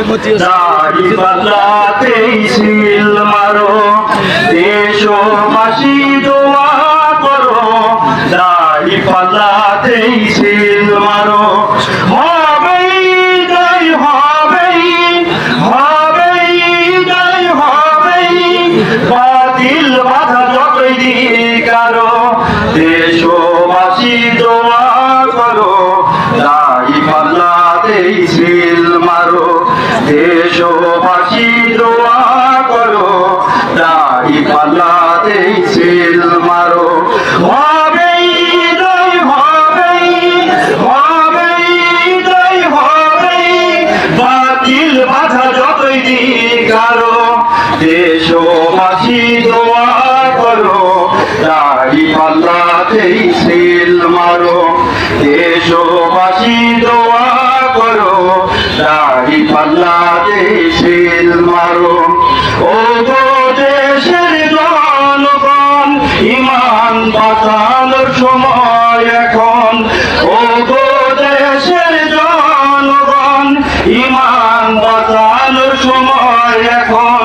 দাড়ি পাল্লাতেই শিল মারো দেশবাসী দোয়া করো। দাড়ি পাল্লাতেই শিল মারো দেশবাসী দোয়া করো, দাড়ি পাল্লাতেই শিল মারো। হবেই জয়, হবেই হবেই জয়, হবেই। বাতিল বাধা যতই দিক আরও দেশবাসী দোয়া করো, দাড়ি পাল্লাতেই শিল মারো। দেশবাসী দোয়া করো দাড়ি পাল্লাতেই শিল মারো ও দেশের জনগণ, ইমান বাঁচানোর সময় এখন। ও দেশের জনগণ, ইমান বাঁচানোর সময় এখন।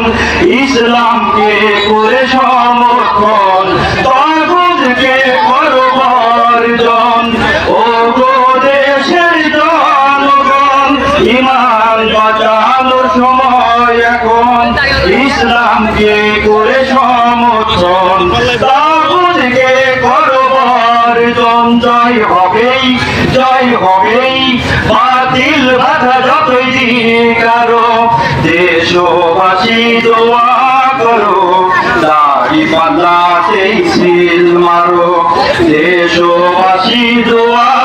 ইসলামকে করে সমর্থন তাগুদকে করো বর্জন। ও ইমান বাঁচানোর সময় এখন ইসলামকে করে সমর্থন। তাগুদকে করো বর্জন জয় হবেই জয় হবেই। বাতিল বাধা যতই দিক আরও, দেশবাসী দোয়া করো। দাড়ি পাল্লাতেই সিল মারো। দেশবাসী দোয়া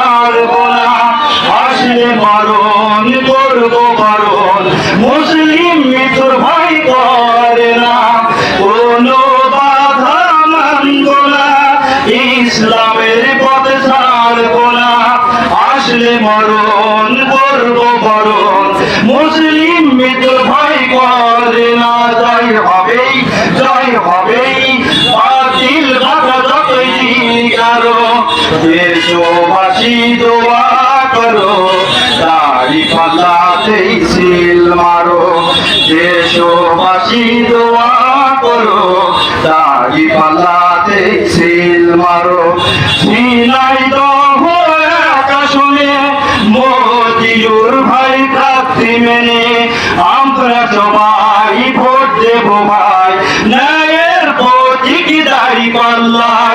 হবেই, জয় হবেই, বাতিল বাধা যতই দেশবাসী দোয়া করো, দাড়ি সিল মারো। দেশবাসী দোয়া করো, দাড়ি পাল্লাতেই সিল মারো। ভাই প্রার্থী মেনে, আমরা সবাই ভোট দেব ভাই ন্যায়ের প্রতীক দাড়ি পাল্লাই সিলাই দহ আকাশনে মোদিজুর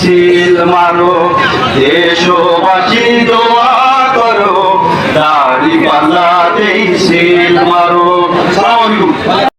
শীত মারো দেশবাসী দোয়া করো দাড়ি পাল্লা শীত মারো।